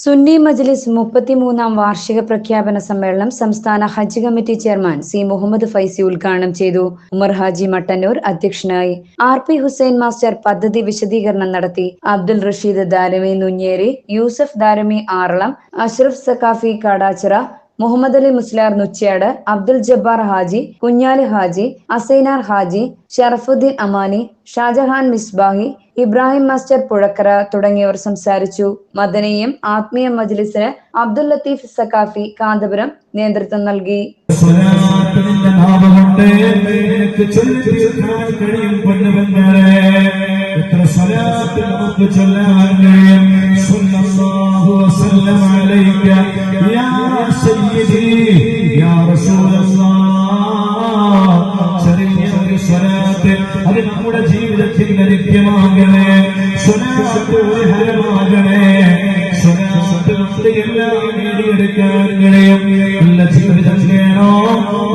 സുന്നി മജ്ലിസ് മുപ്പത്തിമൂന്നാം വാർഷിക പ്രഖ്യാപന സമ്മേളനം സംസ്ഥാന Hajj committee chairman C Muhammad Faizi ഉദ്ഘാടനം ചെയ്തു. ഉമർ ഹാജി മട്ടന്നൂർ അധ്യക്ഷനായി. ആർ പി ഹുസൈൻ മാസ്റ്റർ പദ്ധതി വിശദീകരണം നടത്തി. അബ്ദുൽ റഷീദ് ദാരമി നുഞ്ഞേരി യൂസഫ് ദാരമി ആറളം അഷ്റഫ് സക്കാഫി കാടാച്ചിറ മുഹമ്മദ് അലി മുസ്ലാർ നുച്ചിയാട് അബ്ദുൽ ജബ്ബാർ ഹാജി കുഞ്ഞാലി ഹാജി അസൈനാർ ഹാജി ഷറഫുദ്ദീൻ അമാനി ഷാജഹാൻ മിസ്ബാഹി ഇബ്രാഹിം മാസ്റ്റർ പുഴക്കര തുടങ്ങിയവർ സംസാരിച്ചു. മദനീയം ആത്മീയ മജ്ലിസിന് അബ്ദുൽ ലത്തീഫ് സക്കാഫി കാന്തപുരം നേതൃത്വം നൽകി. എത്ര സ്വലാത്ത് നമുക്ക് വസല്ലം അലൈക സയ്യിദി യാ റസൂലല്ലാഹ്. ചെറിയ ഒരു സ്വലാത്ത് അത് നമ്മുടെ ജീവിതത്തിൽ ലഭ്യമാകണേ. സ്വലാത്ത് ഒരു ഹരമാകണേ. സ്വലാത്ത് കൊണ്ട് എല്ലാം നേടിയെടുക്കാൻ കഴിയും നല്ല ജീവിതം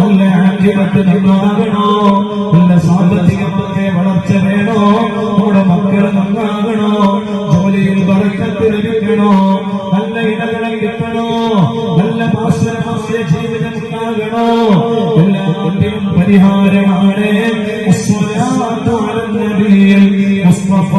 നല്ല ആരോഗ്യമത്ത് നന്നാകണോ? നല്ല സാമ്പത്തികമൊക്കെ വളർച്ച വേണോ? നമ്മുടെ മക്കൾ നന്നാകണോ? ജോലിയിൽ പറക്കത്ത് ജീവിതം കാണണോ എല്ലാത്തിനും പരിഹാരമാണ് മുസ്തഫ